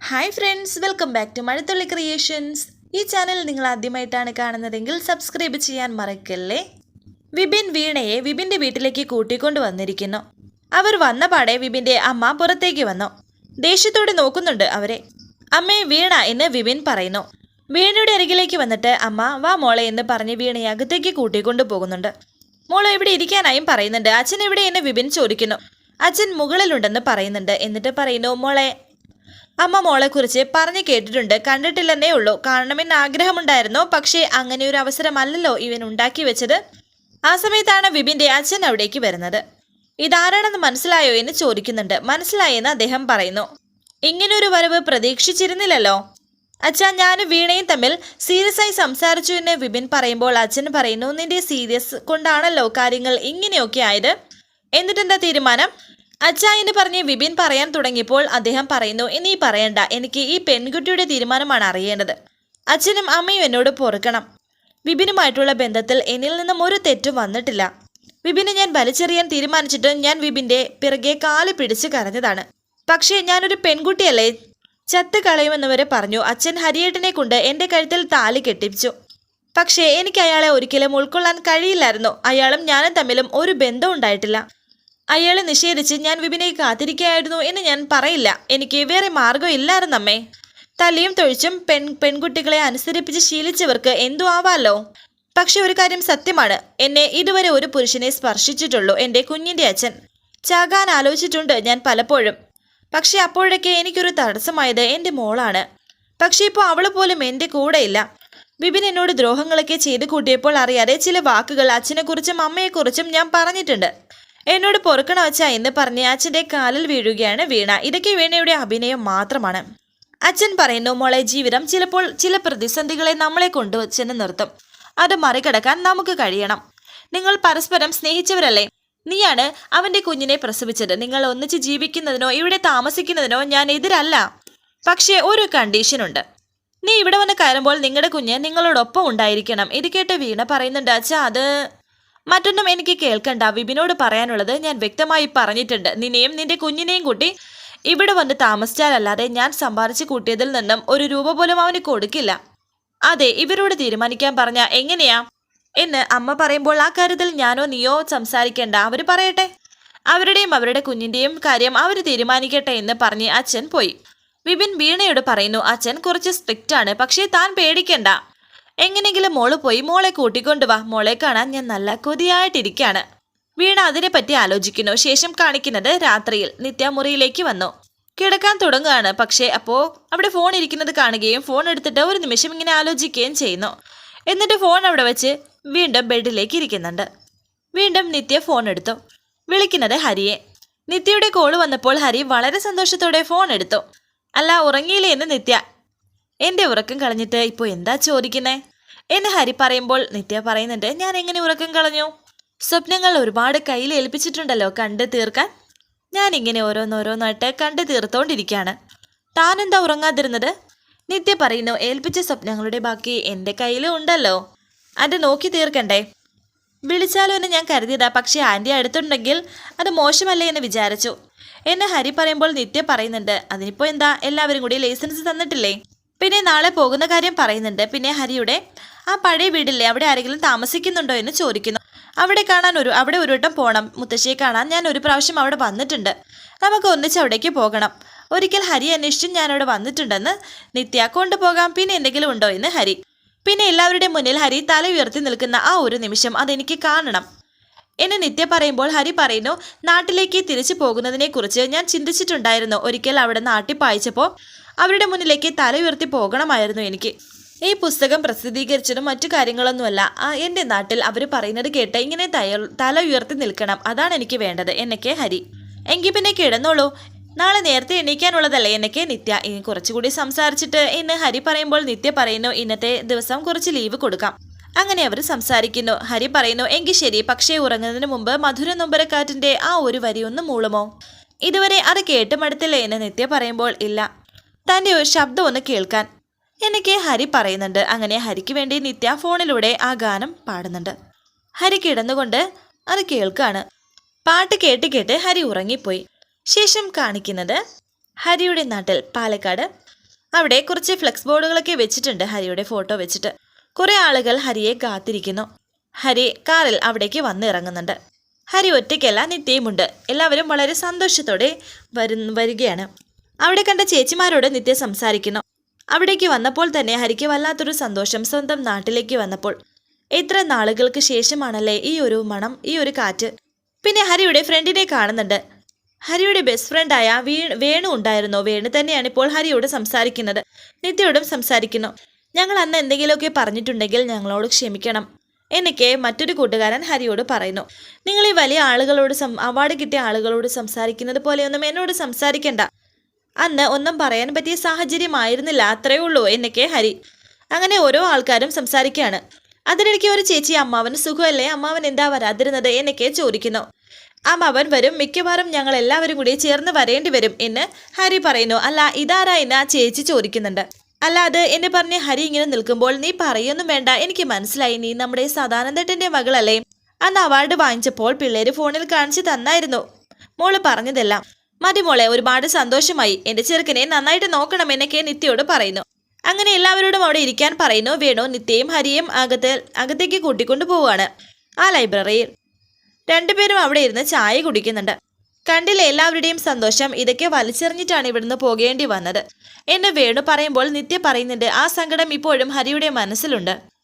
Hi friends welcome back to Mazhathulli creations ഈ channel നിങ്ങൾ ആദ്യമായിട്ടാണ് കാണുന്നതെങ്കിൽ സബ്സ്ക്രൈബ് ചെയ്യാൻ മറക്കല്ലേ? വിപിൻ വീണയെ വിപിന്റെ വീട്ടിലേക്ക് കൂട്ടിക്കൊണ്ടു വന്നിരിക്കുന്നു. അവർ വന്ന പാടെ വിപിന്റെ അമ്മ പുറത്തേക്ക് വന്നു. ദേഷ്യത്തോടെ നോക്കുന്നുണ്ട് അവരെ. അമ്മേ വീണ എന്ന് വിപിൻ പറയുന്നു. വീണയുടെ അരികിലേക്ക് വന്നിട്ട് അമ്മ വാ മോളെ എന്ന് പറഞ്ഞ് വീണയെ അകത്തേക്ക് കൂട്ടിക്കൊണ്ടു പോകുന്നുണ്ട്. മോളെ ഇവിടെ ഇരിക്കാനായും പറയുന്നുണ്ട്. അച്ഛൻ എവിടെ? എന്ന് വിപിൻ ചോദിക്കുന്നു. അച്ഛൻ മുകളിലുണ്ടെന്ന് പറയുന്നുണ്ട്. എന്നിട്ട് പറയുന്നു മോളെ അമ്മ മോളെക്കുറിച്ച് പറഞ്ഞു കേട്ടിട്ടുണ്ട്. കണ്ടിട്ടില്ലെന്നേ ഉള്ളൂ. കാണണമെന്ന് ആഗ്രഹമുണ്ടായിരുന്നു. പക്ഷേ അങ്ങനെ ഒരു അവസരമല്ലല്ലോ ഇവൻ ഉണ്ടാക്കി വെച്ചത്. ആ സമയത്താണ് വിപിന്റെ അച്ഛൻ അവിടേക്ക് വരുന്നത്. ഇതാരാണെന്ന് മനസ്സിലായോ എന്ന് ചോദിക്കുന്നുണ്ട്. മനസ്സിലായെന്ന് അദ്ദേഹം പറയുന്നു. ഇങ്ങനൊരു വരവ് പ്രതീക്ഷിച്ചിരുന്നില്ലല്ലോ. അച്ഛാ ഞാനും വീണയും തമ്മിൽ സീരിയസ് ആയി സംസാരിച്ചു എന്ന് വിപിൻ പറയുമ്പോൾ അച്ഛൻ പറയുന്നു നിന്റെ സീരിയസ് കൊണ്ടാണല്ലോ കാര്യങ്ങൾ ഇങ്ങനെയൊക്കെ ആയത്? എന്നിട്ടെന്താ തീരുമാനം? അച്ഛാ എന്ന് പറഞ്ഞ് വിപിൻ പറയാൻ തുടങ്ങിയപ്പോൾ അദ്ദേഹം പറയുന്നു ഇനി പറയണ്ട. എനിക്ക് ഈ പെൺകുട്ടിയുടെ തീരുമാനമാണ് അറിയേണ്ടത്. അച്ഛനും അമ്മയും എന്നോട് പൊറുക്കണം. വിപിനുമായിട്ടുള്ള ബന്ധത്തിൽ എന്നിൽ നിന്നും ഒരു തെറ്റും വന്നിട്ടില്ല. വിപിനെ ഞാൻ വലിച്ചെറിയാൻ തീരുമാനിച്ചിട്ട് ഞാൻ വിപിന്റെ പിറകെ കാൽ പിടിച്ച് കരഞ്ഞതാണ്. പക്ഷേ ഞാനൊരു പെൺകുട്ടിയല്ലേ? ചത്ത് കളയുമെന്ന് വരെ പറഞ്ഞു അച്ഛൻ ഹരിയേട്ടനെ കൊണ്ട് എന്റെ കഴുത്തിൽ താലി കെട്ടിപ്പിച്ചു. പക്ഷേ എനിക്ക് അയാളെ ഒരിക്കലും ഉൾക്കൊള്ളാൻ കഴിയില്ലായിരുന്നു. അയാളും ഞാനും തമ്മിലും ഒരു ബന്ധം ഉണ്ടായിട്ടില്ല. അയാളെ നിഷേധിച്ച് ഞാൻ വിപിനെ കാത്തിരിക്കുകയായിരുന്നു എന്ന് ഞാൻ പറയില്ല. എനിക്ക് വേറെ മാർഗം അമ്മേ തലയും തൊഴിച്ചും പെൺ പെൺകുട്ടികളെ അനുസരിപ്പിച്ച് ശീലിച്ചവർക്ക് എന്തോ ആവാലോ? പക്ഷെ ഒരു കാര്യം സത്യമാണ്. എന്നെ ഇതുവരെ ഒരു പുരുഷനെ സ്പർശിച്ചിട്ടുള്ളൂ എന്റെ കുഞ്ഞിന്റെ അച്ഛൻ. ചാകാൻ ആലോചിച്ചിട്ടുണ്ട് ഞാൻ പലപ്പോഴും. പക്ഷെ അപ്പോഴൊക്കെ എനിക്കൊരു തടസ്സമായത് എന്റെ മോളാണ്. പക്ഷെ ഇപ്പോൾ അവൾ പോലും എന്റെ കൂടെയില്ല. വിപിൻ എന്നോട് ദ്രോഹങ്ങളൊക്കെ ചെയ്തു കൂട്ടിയപ്പോൾ അറിയാതെ ചില വാക്കുകൾ അച്ഛനെക്കുറിച്ചും അമ്മയെക്കുറിച്ചും ഞാൻ പറഞ്ഞിട്ടുണ്ട്. എന്നോട് പൊറുക്കണ വച്ച എന്ന് പറഞ്ഞ് അച്ഛന്റെ കാലിൽ വീഴുകയാണ് വീണ. ഇതൊക്കെ വീണയുടെ അഭിനയം മാത്രമാണ്. അച്ഛൻ പറയുന്നു മോളെ ജീവിതം ചിലപ്പോൾ ചില പ്രതിസന്ധികളെ നമ്മളെ കൊണ്ടുവച്ചെന്ന് നിർത്തും. അത് മറികടക്കാൻ നമുക്ക് കഴിയണം. നിങ്ങൾ പരസ്പരം സ്നേഹിച്ചവരല്ലേ? നീയാണ് അവന്റെ കുഞ്ഞിനെ പ്രസവിച്ചത്. നിങ്ങൾ ഒന്നിച്ച് ജീവിക്കുന്നതിനോ ഇവിടെ താമസിക്കുന്നതിനോ ഞാൻ എതിരല്ല. പക്ഷേ ഒരു കണ്ടീഷനുണ്ട് നീ ഇവിടെ വന്ന് കയറുമ്പോൾ നിങ്ങളുടെ കുഞ്ഞ് നിങ്ങളോടൊപ്പം ഉണ്ടായിരിക്കണം. ഇത് കേട്ട് വീണ പറയുന്നുണ്ട് അച്ഛാ അത് മറ്റൊന്നും എനിക്ക് കേൾക്കണ്ട. വിപിനോട് പറയാനുള്ളത് ഞാൻ വ്യക്തമായി പറഞ്ഞിട്ടുണ്ട്. നിന്നെയും നിന്റെ കുഞ്ഞിനെയും കൂട്ടി ഇവിടെ വന്ന് താമസിച്ചാലല്ലാതെ ഞാൻ സമ്പാദിച്ചു കൂട്ടിയതിൽ നിന്നും ഒരു രൂപ പോലും അവന് കൊടുക്കില്ല. അതെ ഇവരോട് തീരുമാനിക്കാൻ പറഞ്ഞ എങ്ങനെയാ? എന്ന് അമ്മ പറയുമ്പോൾ ആ കാര്യത്തിൽ ഞാനോ നീയോ സംസാരിക്കേണ്ട. അവർ പറയട്ടെ. അവരുടെയും അവരുടെ കുഞ്ഞിന്റെയും കാര്യം അവർ തീരുമാനിക്കട്ടെ എന്ന് പറഞ്ഞ് അച്ഛൻ പോയി. വിപിൻ വീണയോട് പറയുന്നു അച്ഛൻ കുറച്ച് സ്ട്രിക്റ്റ് ആണ് പക്ഷേ താൻ പേടിക്കണ്ട. എങ്ങനെയെങ്കിലും മോൾ പോയി മോളെ കൂട്ടിക്കൊണ്ടുവാ മോളെ കാണാൻ ഞാൻ നല്ല കൊതിയായിട്ടിരിക്കാണ്. വീണ അതിനെപ്പറ്റി ആലോചിക്കുന്നു. ശേഷം കാണിക്കുന്നത് രാത്രിയിൽ നിത്യ മുറിയിലേക്ക് വന്നു. കിടക്കാൻ തുടങ്ങുകയാണ്. പക്ഷേ അപ്പോൾ അവിടെ ഫോൺ ഇരിക്കുന്നത് കാണുകയും ഫോൺ എടുത്തിട്ട് ഒരു നിമിഷം ഇങ്ങനെ ആലോചിക്കുകയും ചെയ്യുന്നു. എന്നിട്ട് ഫോൺ അവിടെ വെച്ച് വീണ്ടും ബെഡിലേക്ക് ഇരിക്കുന്നുണ്ട്. വീണ്ടും നിത്യ ഫോൺ എടുത്തു. വിളിക്കുന്നത് ഹരിയെ. നിത്യയുടെ കോൾ വന്നപ്പോൾ ഹരി വളരെ സന്തോഷത്തോടെ ഫോൺ എടുത്തു. അല്ല ഉറങ്ങിയില്ലേ എന്ന് നിത്യ? എന്റെ ഉറക്കം കളഞ്ഞിട്ട് ഇപ്പോൾ എന്താ ചോദിക്കുന്നേ? എന്ന് ഹരി പറയുമ്പോൾ നിത്യ പറയുന്നുണ്ട് ഞാൻ എങ്ങനെ ഉറക്കം കളഞ്ഞു? സ്വപ്നങ്ങൾ ഒരുപാട് കയ്യിൽ ഏൽപ്പിച്ചിട്ടുണ്ടല്ലോ കണ്ട് തീർക്കാൻ? ഞാൻ ഇങ്ങനെ ഓരോന്നോരോന്നായിട്ട് കണ്ടു തീർത്തോണ്ടിരിക്കുകയാണ് താനെന്താ ഉറങ്ങാതിരുന്നത്? നിത്യ പറയുന്നു ഏൽപ്പിച്ച സ്വപ്നങ്ങളുടെ ബാക്കി എന്റെ കയ്യിലും ഉണ്ടല്ലോ. അത് നോക്കി തീർക്കണ്ടേ? വിളിച്ചാലോ എന്ന് ഞാൻ കരുതിയതാ പക്ഷേ ആന്റി അടുത്തുണ്ടെങ്കിൽ അത് മോശമല്ലേ എന്ന് വിചാരിച്ചു. എന്നെ ഹരി പറയുമ്പോൾ നിത്യ പറയുന്നുണ്ട് അതിനിപ്പോൾ എന്താ? എല്ലാവരും കൂടി ലൈസൻസ് തന്നിട്ടില്ലേ? പിന്നെ നാളെ പോകുന്ന കാര്യം പറയുന്നുണ്ട്. പിന്നെ ഹരിയുടെ ആ പഴയ വീടില്ലേ? അവിടെ ആരെങ്കിലും താമസിക്കുന്നുണ്ടോ? എന്ന് ചോദിക്കുന്നു. അവിടെ കാണാൻ ഒരു അവിടെ ഒരു വട്ടം പോകണം മുത്തശ്ശിയെ കാണാൻ ഞാൻ ഒരു പ്രാവശ്യം അവിടെ വന്നിട്ടുണ്ട്. നമുക്ക് ഒന്നിച്ച് അവിടേക്ക് പോകണം. ഒരിക്കൽ ഹരി അന്വേഷിച്ചും ഞാൻ അവിടെ വന്നിട്ടുണ്ടെന്ന് നിത്യ കൊണ്ടുപോകാം. പിന്നെ എന്തെങ്കിലും ഉണ്ടോ? എന്ന് ഹരി. പിന്നെ എല്ലാവരുടെയും മുന്നിൽ ഹരി തല ഉയർത്തി നിൽക്കുന്ന ആ ഒരു നിമിഷം അതെനിക്ക് കാണണം. എന്നെ നിത്യ പറയുമ്പോൾ ഹരി പറയുന്നു നാട്ടിലേക്ക് തിരിച്ചു പോകുന്നതിനെക്കുറിച്ച് ഞാൻ ചിന്തിച്ചിട്ടുണ്ടായിരുന്നു. ഒരിക്കൽ അവിടെ നാട്ടിൽ പായിച്ചപ്പോൾ അവരുടെ മുന്നിലേക്ക് തലയുയർത്തി പോകണമായിരുന്നു എനിക്ക്. ഈ പുസ്തകം പ്രസിദ്ധീകരിച്ചതും മറ്റു കാര്യങ്ങളൊന്നുമല്ല. എന്റെ നാട്ടിൽ അവർ പറയുന്നത് കേട്ട് ഇങ്ങനെ തല ഉയർത്തി നിൽക്കണം. അതാണ് എനിക്ക് വേണ്ടത്. എന്നൊക്കെ ഹരി. എങ്കിൽ പിന്നെ കിടന്നോളൂ. നാളെ നേരത്തെ എണീക്കാനുള്ളതല്ലേ എന്നൊക്കെ നിത്യ ഇനി കുറച്ചുകൂടി സംസാരിച്ചിട്ട് ഇന്ന് ഹരി പറയുമ്പോൾ നിത്യ പറയുന്നു ഇന്നത്തെ ദിവസം കുറച്ച് ലീവ് കൊടുക്കാം. അങ്ങനെ അവർ സംസാരിക്കുന്നു. ഹരി പറയുന്നു എങ്കിൽ ശരി പക്ഷേ ഉറങ്ങുന്നതിന് മുമ്പ് മധുര നൊമ്പരക്കാറ്റിന്റെ ആ ഒരു വരി ഒന്ന് മൂളുമോ? ഇതുവരെ അത് കേട്ട് മടുത്തില്ലേ എന്ന് നിത്യ പറയുമ്പോൾ ഇല്ല തന്റെ ഒരു ശബ്ദം ഒന്ന് കേൾക്കാൻ. എനിക്ക് ഹരി പറയുന്നുണ്ട്. അങ്ങനെ ഹരിക്ക് വേണ്ടി നിത്യ ഫോണിലൂടെ ആ ഗാനം പാടുന്നുണ്ട്. ഹരി കിടന്നുകൊണ്ട് അത് കേൾക്കുകയാണ് പാട്ട് കേട്ട് കേട്ട് ഹരി ഉറങ്ങിപ്പോയി. ശേഷം കാണിക്കുന്നത് ഹരിയുടെ നാട്ടിൽ പാലക്കാട്. അവിടെ കുറച്ച് ഫ്ലെക്സ് ബോർഡുകളൊക്കെ വെച്ചിട്ടുണ്ട് ഹരിയുടെ ഫോട്ടോ വെച്ചിട്ട്. കുറെ ആളുകൾ ഹരിയെ കാത്തിരിക്കുന്നു. ഹരി കാറിൽ അവിടേക്ക് വന്നിറങ്ങുന്നുണ്ട് ഹരി ഒറ്റയ്ക്കല്ല നിത്യയുമുണ്ട്. എല്ലാവരും വളരെ സന്തോഷത്തോടെ വരു വരികയാണ്. അവിടെ കണ്ട ചേച്ചിമാരോട് നിത്യ സംസാരിക്കുന്നു. അവിടേക്ക് വന്നപ്പോൾ തന്നെ ഹരിക്ക് വല്ലാത്തൊരു സന്തോഷം സ്വന്തം നാട്ടിലേക്ക് വന്നപ്പോൾ. എത്ര നാളുകൾക്ക് ശേഷമാണല്ലേ ഈ ഒരു മണം ഈ ഒരു കാറ്റ്? പിന്നെ ഹരിയുടെ ഫ്രണ്ടിനെ കാണുന്നുണ്ട്. ഹരിയുടെ ബെസ്റ്റ് ഫ്രണ്ടായ വീ വേണു ഉണ്ടായിരുന്നു. വേണു തന്നെയാണ് ഇപ്പോൾ ഹരിയോട് സംസാരിക്കുന്നത്. നിത്യയോടും സംസാരിക്കുന്നു. ഞങ്ങൾ അന്ന് എന്തെങ്കിലുമൊക്കെ പറഞ്ഞിട്ടുണ്ടെങ്കിൽ ഞങ്ങളോട് ക്ഷമിക്കണം. എന്നൊക്കെ മറ്റൊരു കൂട്ടുകാരൻ ഹരിയോട് പറയുന്നു. നിങ്ങൾ ഈ വലിയ ആളുകളോട് അവാർഡ് കിട്ടിയ ആളുകളോട് സംസാരിക്കുന്നത് പോലെയൊന്നും എന്നോട് സംസാരിക്കണ്ട. അന്ന് ഒന്നും പറയാൻ പറ്റിയ സാഹചര്യമായിരുന്നില്ല അത്രയേ ഉള്ളൂ എന്നൊക്കെ ഹരി. അങ്ങനെ ഓരോ ആൾക്കാരും സംസാരിക്കുകയാണ് അതിനിടയ്ക്ക് ഒരു ചേച്ചി അമ്മാവന് സുഖമല്ലേ? അമ്മാവൻ എന്താ വരാതിരുന്നത്? എന്നൊക്കെ ചോദിക്കുന്നു. അമ്മാവൻ വരും മിക്കവാറും ഞങ്ങൾ എല്ലാവരും കൂടി ചേർന്ന് വരേണ്ടി വരും എന്ന് ഹരി പറയുന്നു. അല്ല ഇതാരാ എന്ന് ആ ചേച്ചി ചോദിക്കുന്നുണ്ട്. അല്ല അത് എന്നെ പറഞ്ഞ് ഹരി ഇങ്ങനെ നിൽക്കുമ്പോൾ നീ പറയൊന്നും വേണ്ട എനിക്ക് മനസ്സിലായി. നീ നമ്മുടെ സദാനന്ദേട്ടന്റെ മകളല്ലേ? അന്ന് അവാർഡ് വാങ്ങിച്ചപ്പോൾ പിള്ളേര് ഫോണിൽ കാണിച്ചു തന്നായിരുന്നു. മോൾ പറഞ്ഞതെല്ലാം. മതി മോളെ ഒരുപാട് സന്തോഷമായി. എന്റെ ചെറുക്കനെ നന്നായിട്ട് നോക്കണം എന്നൊക്കെ നിത്യയോട് പറയുന്നു. അങ്ങനെ എല്ലാവരോടും അവിടെ ഇരിക്കാൻ പറയുന്നു. വേണു നിത്യയും ഹരിയും അകത്ത് അകത്തേക്ക് കൂട്ടിക്കൊണ്ടു പോവുകയാണ് ആ ലൈബ്രറിയിൽ. രണ്ടുപേരും അവിടെ ഇരുന്ന് ചായ കുടിക്കുന്നുണ്ട്. കണ്ടില്ല എല്ലാവരുടെയും സന്തോഷം? ഇതൊക്കെ വലിച്ചെറിഞ്ഞിട്ടാണ് ഇവിടുന്ന് പോകേണ്ടി വന്നത്. എന്ന് വേണു പറയുമ്പോൾ നിത്യ പറയുന്നുണ്ട് ആ സങ്കടം ഇപ്പോഴും ഹരിയുടെ മനസ്സിലുണ്ട്.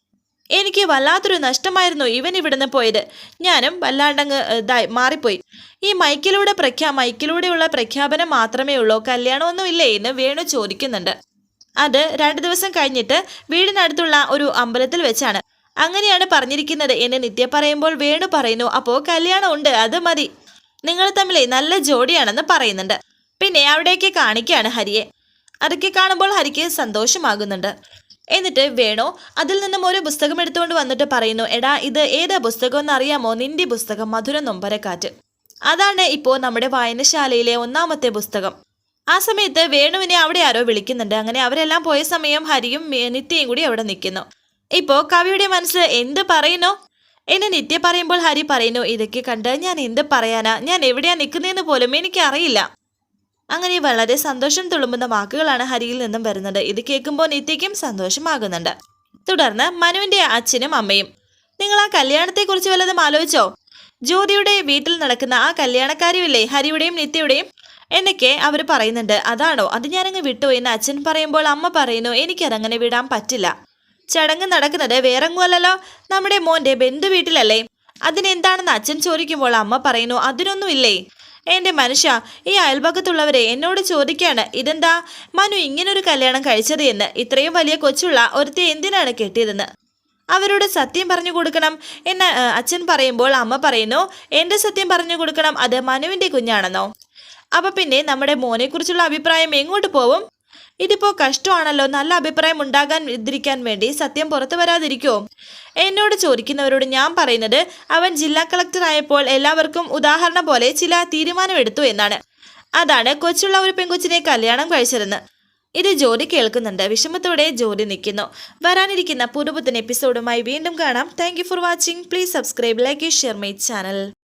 എനിക്ക് വല്ലാത്തൊരു നഷ്ടമായിരുന്നു ഇവൻ ഇവിടുന്ന് പോയത്. ഞാനും വല്ലാണ്ടങ്ങ് ഇതായി മാറിപ്പോയി. ഈ മൈക്കിലൂടെ പ്രഖ്യാ മൈക്കിലൂടെയുള്ള പ്രഖ്യാപനം മാത്രമേ ഉള്ളൂ. കല്യാണമൊന്നുമില്ലേ എന്ന് വേണു ചോദിക്കുന്നുണ്ട്. അത് രണ്ടു ദിവസം കഴിഞ്ഞിട്ട് വീടിനടുത്തുള്ള ഒരു അമ്പലത്തിൽ വെച്ചാണ്. അങ്ങനെയാണ് പറഞ്ഞിരിക്കുന്നത് എന്ന് നിത്യ പറയുമ്പോൾ വേണു പറയുന്നു അപ്പോൾ കല്യാണം ഉണ്ട് അത് മതി. നിങ്ങൾ തമ്മിലെ നല്ല ജോഡിയാണെന്ന് പറയുന്നുണ്ട്. പിന്നെ അവിടേക്ക് കാണിക്കുകയാണ് ഹരിയെ. അതൊക്കെ കാണുമ്പോൾ ഹരിക്ക് സന്തോഷമാകുന്നുണ്ട്. എന്നിട്ട് വേണോ അതിൽ നിന്നും ഒരു പുസ്തകം എടുത്തുകൊണ്ട് വന്നിട്ട് പറയുന്നു എടാ ഇത് ഏതാ പുസ്തകം എന്ന് അറിയാമോ നിന്റെ പുസ്തകം മധുര നൊമ്പരക്കാറ്റ്. അതാണ് ഇപ്പോൾ നമ്മുടെ വായനശാലയിലെ ഒന്നാമത്തെ പുസ്തകം. ആ സമയത്ത് വേണുവിനെ അവിടെ ആരോ വിളിക്കുന്നുണ്ട്. അങ്ങനെ അവരെല്ലാം പോയ സമയം ഹരിയും നിത്യയും കൂടി അവിടെ നിൽക്കുന്നു. ഇപ്പോൾ കവിയുടെ മനസ്സ് എന്ത് പറയുന്നു? എന്നെ നിത്യ പറയുമ്പോൾ ഹരി പറയുന്നു ഇതൊക്കെ കണ്ട് ഞാൻ എന്ത് പറയാനാ? ഞാൻ എവിടെയാ നിൽക്കുന്നതെന്ന് പോലും എനിക്ക് അറിയില്ല അങ്ങനെ വളരെ സന്തോഷം തുളുമ്പുന്ന വാക്കുകളാണ് ഹരിയിൽ നിന്നും വരുന്നത്. ഇത് കേൾക്കുമ്പോൾ നിത്യയ്ക്കും സന്തോഷമാകുന്നുണ്ട്. തുടർന്ന് മനുവിന്റെ അച്ഛനും അമ്മയും. നിങ്ങൾ ആ കല്യാണത്തെക്കുറിച്ച് വല്ലതും ആലോചിച്ചോ? ജ്യോതിയുടെ വീട്ടിൽ നടക്കുന്ന ആ കല്യാണക്കാരിയില്ലേ ഹരിയുടെയും നിത്യയുടെയും? എന്നൊക്കെ അവർ പറയുന്നുണ്ട്. അതാണോ? അത് ഞാനങ്ങ് വിട്ടു എന്ന് അച്ഛൻ പറയുമ്പോൾ അമ്മ പറയുന്നു എനിക്കതങ്ങനെ വിടാൻ പറ്റില്ല. ചടങ്ങ് നടക്കുന്നത് വേറെങ്ങുമല്ലല്ലോ? നമ്മുടെ മോന്റെ ബന്ധു വീട്ടിലല്ലേ അതിനെന്താണെന്ന് അച്ഛൻ ചോദിക്കുമ്പോൾ അമ്മ പറയുന്നു അതിനൊന്നുമില്ലേ? എന്റെ മനുഷ്യ ഈ അയൽപക്കത്തുള്ളവരെ എന്നോട് ചോദിക്കുകയാണ് ഇതെന്താ? മനു ഇങ്ങനൊരു കല്യാണം കഴിച്ചത് എന്ന്. ഇത്രയും വലിയ കൊച്ചുള്ള ഒരുത്തെ എന്തിനാണ് കെട്ടിയതെന്ന്? അവരോട് സത്യം പറഞ്ഞു കൊടുക്കണം എന്ന് അച്ഛൻ പറയുമ്പോൾ അമ്മ പറയുന്നു എന്റെ സത്യം പറഞ്ഞു കൊടുക്കണം അത് മനുവിന്റെ കുഞ്ഞാണെന്നോ? അപ്പൊ പിന്നെ നമ്മുടെ മോനെക്കുറിച്ചുള്ള അഭിപ്രായം എങ്ങോട്ട് പോവും? ഇതിപ്പോ കഷ്ടമാണല്ലോ. നല്ല അഭിപ്രായം ഉണ്ടാകാൻ ഇതിരിക്കാൻ വേണ്ടി സത്യം പുറത്തു വരാതിരിക്കുമോ എന്നോട് ചോദിക്കുന്നവരോട് ഞാൻ പറയുന്നത് അവൻ ജില്ലാ കളക്ടർ ആയപ്പോൾ എല്ലാവർക്കും ഉദാഹരണം പോലെ ചില തീരുമാനമെടുത്തു എന്നാണ്. അതാണ് കൊച്ചുള്ള ഒരു പെൺകൊച്ചിനെ കല്യാണം കഴിച്ചതെന്ന്. ഇത് ജോലി കേൾക്കുന്നുണ്ട്. വിഷമത്തോടെ ജോലി നിൽക്കുന്നു. വരാനിരിക്കുന്ന പുതുപുത്തൻ എപ്പിസോഡുമായി വീണ്ടും കാണാം. Thank for watching please subscribe like share my channel